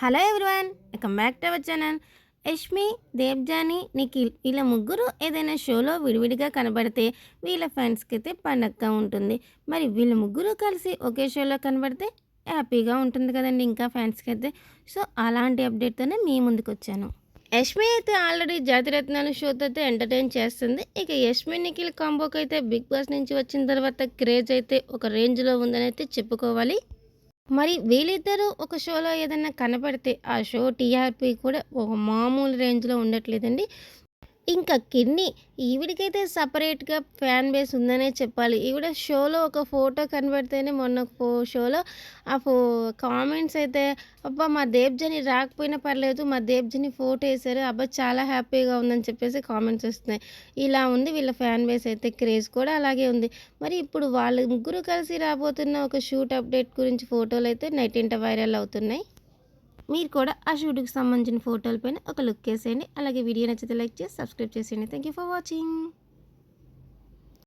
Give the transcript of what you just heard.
Hello everyone welcome back to our channel. Yashmi Devjani Nikhil వీళ్ళ ముగ్గురు ఏదైనా షోలో విడివిడిగా కనబడితే వీళ్ళ ఫ్యాన్స్కి అయితే పండగగా ఉంటుంది. మరి వీళ్ళ ముగ్గురు కలిసి ఒకే షోలో కనబడితే హ్యాపీగా ఉంటుంది కదండి ఇంకా ఫ్యాన్స్కి అయితే సో అలాంటి అప్డేట్తోనే మీ ముందుకు వచ్చాను యష్మి అయితే ఆల్రెడీ జాతిరత్నాలు షోతో అయితే ఎంటర్టైన్ చేస్తుంది. ఇక యష్మి నిఖిల్ కాంబోకి అయితే బిగ్ బాస్ నుంచి వచ్చిన తర్వాత క్రేజ్ అయితే ఒక రేంజ్లో ఉందని అయితే చెప్పుకోవాలి. మరి వీళ్ళిద్దరూ ఒక షోలో ఏదైనా కనపడితే ఆ షో టీఆర్పీ కూడా ఒక మామూలు రేంజ్లో ఉండట్లేదండి. ఇంకా కిన్ని ఈవిడికైతే సపరేట్గా ఫ్యాన్ బేస్ ఉందనే చెప్పాలి. ఈవిడ షోలో ఒక ఫోటో కనబడితేనే మొన్న ఫో షోలో ఆ ఫో కామెంట్స్ అయితే అబ్బా మా దేబ్జని రాకపోయినా పర్లేదు మా దేబ్జని ఫోటో వేశారు అబ్బా చాలా హ్యాపీగా ఉందని చెప్పేసి కామెంట్స్ వస్తున్నాయి. ఇలా ఉంది వీళ్ళ ఫ్యాన్ బేస్ అయితే క్రేజ్ కూడా అలాగే ఉంది. మరి ఇప్పుడు వాళ్ళ ముగ్గురు కలిసి రాబోతున్న ఒక షూట్ అప్డేట్ గురించి ఫోటోలు అయితే నెట్టింట వైరల్ అవుతున్నాయి. మీరు కూడా ఆ షూట్కి సంబంధించిన ఫోటోల పైన ఒక లుక్ వేసేయండి. అలాగే వీడియో నచ్చితే లైక్ చేసి సబ్స్క్రైబ్ చేసేయండి. Thank you for watching